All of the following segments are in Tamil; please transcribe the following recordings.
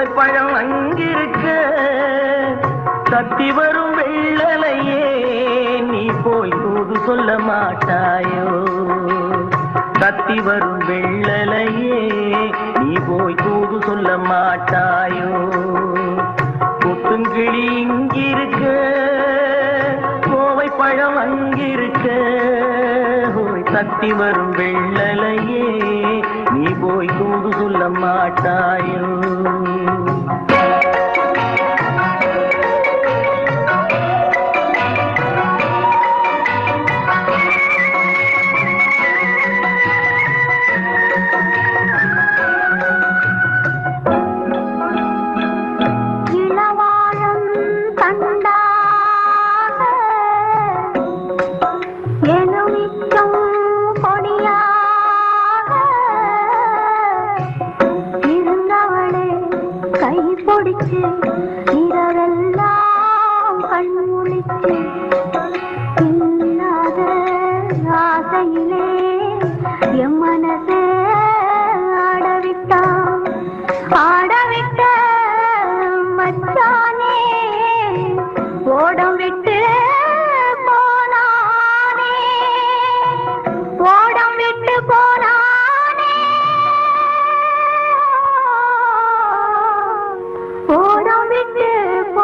ஓலைப்பழம் அங்கிருக்க. தத்தி வரும் வெள்ளலையே நீ போய் தூது சொல்ல மாட்டாயோ? தத்தி வரும் வெள்ளலையே நீ போய் தூது சொல்ல மாட்டாயோ? கொத்துங்கிளி இங்கிருக்க கோவைப்பழம் அங்கிருக்க. தத்தி வரும் வெள்ளலையே நீ போய் சொல்ல மாட்டாயோ Thank you. Hãy subscribe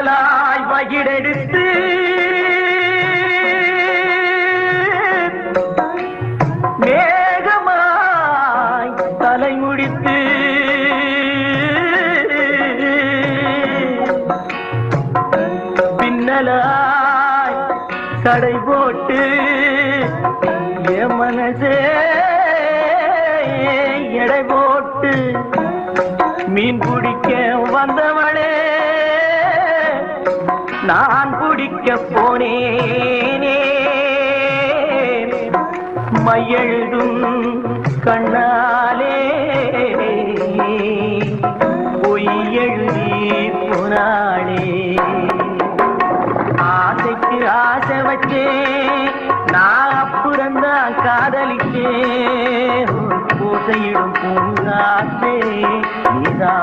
கடலாய் வகிடெடுத்து. மேகமாய் தலைமுடித்து பின்னலாய் கடை போட்டு என் மனசே எடை போட்டு மீன் பிடி பிடிக்க போனேனே மையெழுதும் கண்ணாலே பொய் எழுதி போனாளே. ஆசைக்கு ஆசை வச்சே நான் அப்புறந்தான் காதலிச்சேன் பூசையிடும் பூங்காத்தே நீதா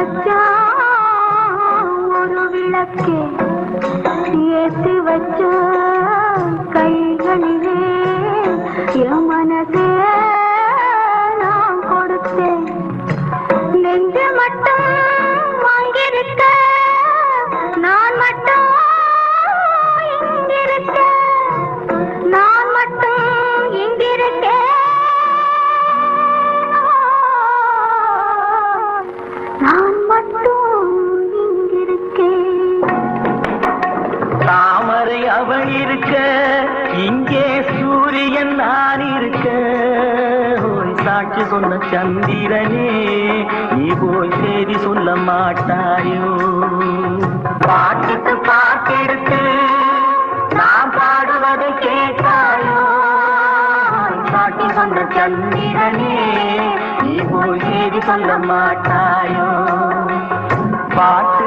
வச்சா ஒரு விளக்கே ஏத்தி வச்ச கைகளில் நான் இருக்க. இங்கே சூரியன் நான் இருக்க. சாட்சி சொன்ன சந்திரனே நீ போய் செய்தி சொல்ல மாட்டாயோ? பாட்டுக்கு பாட்டெடுத்து நான் பாடுவதை கேட்டாயோ? சாட்சி சொன்ன சந்திரனே நீ போய் செய்தி சொல்ல மாட்டாயோ? பாட்டு